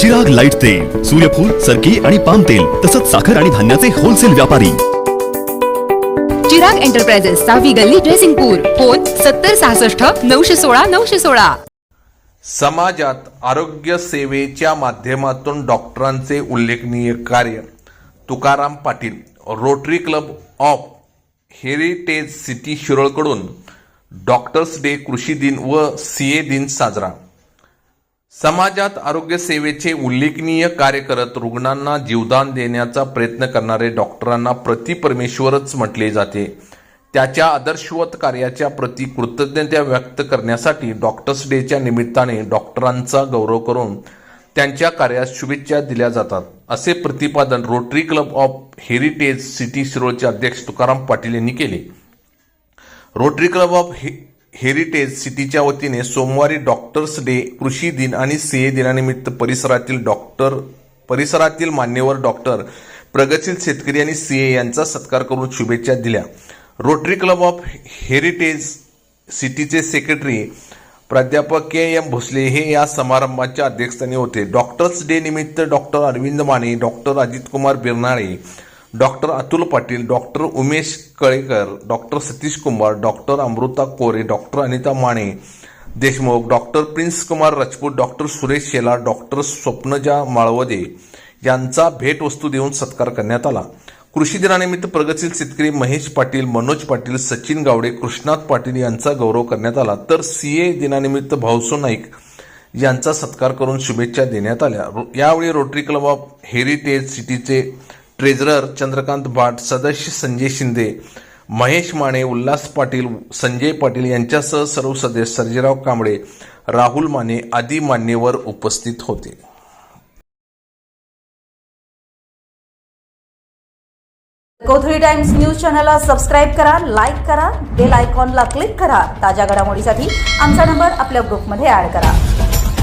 जग लाइट तेल सूर्यफूल सरकी आणि पाम तेल तसंच साखर आणि धान्याचे होलसेल व्यापारी. चिराग एंटरप्राइजेस सहावी गल्ली ड्रेसिंगपूर फोन सत्तर सहासष्ट नऊशे सोळा नऊशे सोळा. समाजात आरोग्य सेवेच्या माध्यमातून डॉक्टरांचे उल्लेखनीय कार्य. Tukaram Patil Rotary Club of Heritage City शिरोळकडून doctors day कृषी दिन व सीए दिन साजरा. समाजात आरोग्य सेवेचे उल्लेखनीय कार्य करत रुग्णांना जीवदान देण्याचा प्रयत्न करणारे डॉक्टरांना प्रति परमेश्वरच म्हटले जाते. त्याच्या आदर्शवत कार्याच्या प्रति कृतज्ञता व्यक्त करण्यासाठी डॉक्टर्स डेच्या निमित्ताने डॉक्टरांचा गौरव करून त्यांच्या कार्यास शुभेच्छा दिल्या जातात. असे प्रतिपादन Rotary Club of Heritage City शिरोळचे अध्यक्ष तुकाराम पाटील यांनी केले. रोटरी क्लब ऑफ हे हेरिटेज सिटीच्या वतीने सोमवारी डॉक्टर्स डे कृषी दिन आणि सीए दिनानिमित्त परिसरातील डॉक्टर परिसरातील मान्यवर डॉक्टर प्रगतशील शेतकरी आणि सीए यांचा सत्कार करून शुभेच्छा दिल्या. रोटरी क्लब ऑफ हेरिटेज सिटीचे सेक्रेटरी प्राध्यापक के एम भोसले हे या समारंभाच्या अध्यक्षस्थानी होते. डॉक्टर्स डे निमित्त doctor Arvind Mane doctor Ajitkumar Birnale doctor Atul Patil doctor Umesh Kalekar doctor Satish Kumar doctor Amruta Kore doctor Anita Mane Deshmukh doctor Prince Kumar Rajput doctor Suresh Shelar doctor Swapnaja Malwade यांचा भेटवस्तू देऊन सत्कार करण्यात आला. कृषी दिनानिमित्त प्रगतशील शेतकरी महेश पाटील मनोज पाटील सचिन गावडे कृष्णात पाटील यांचा गौरव करण्यात आला. तर सीए दिनानिमित्त भाऊसो नाईक यांचा सत्कार करून शुभेच्छा देण्यात आल्या. यावेळी रोटरी क्लब ऑफ हेरिटेज सिटीचे ट्रेझरर चंद्रकांत भाट सदस्य संजय शिंदे महेश माने उल्हास पाटील संजय पाटील यांच्यासह सर्व सदस्य सर्जेराव कांबळे राहुल माने आदी मान्यवर उपस्थित होते. कोथळी टाइम्स न्यूज चॅनलला सबस्क्राईब करा लाईक करा बेल आयकॉनला क्लिक करा. ताज्या घडामोडीसाठी आमचा नंबर आपल्या ग्रुपमध्ये ऍड करा.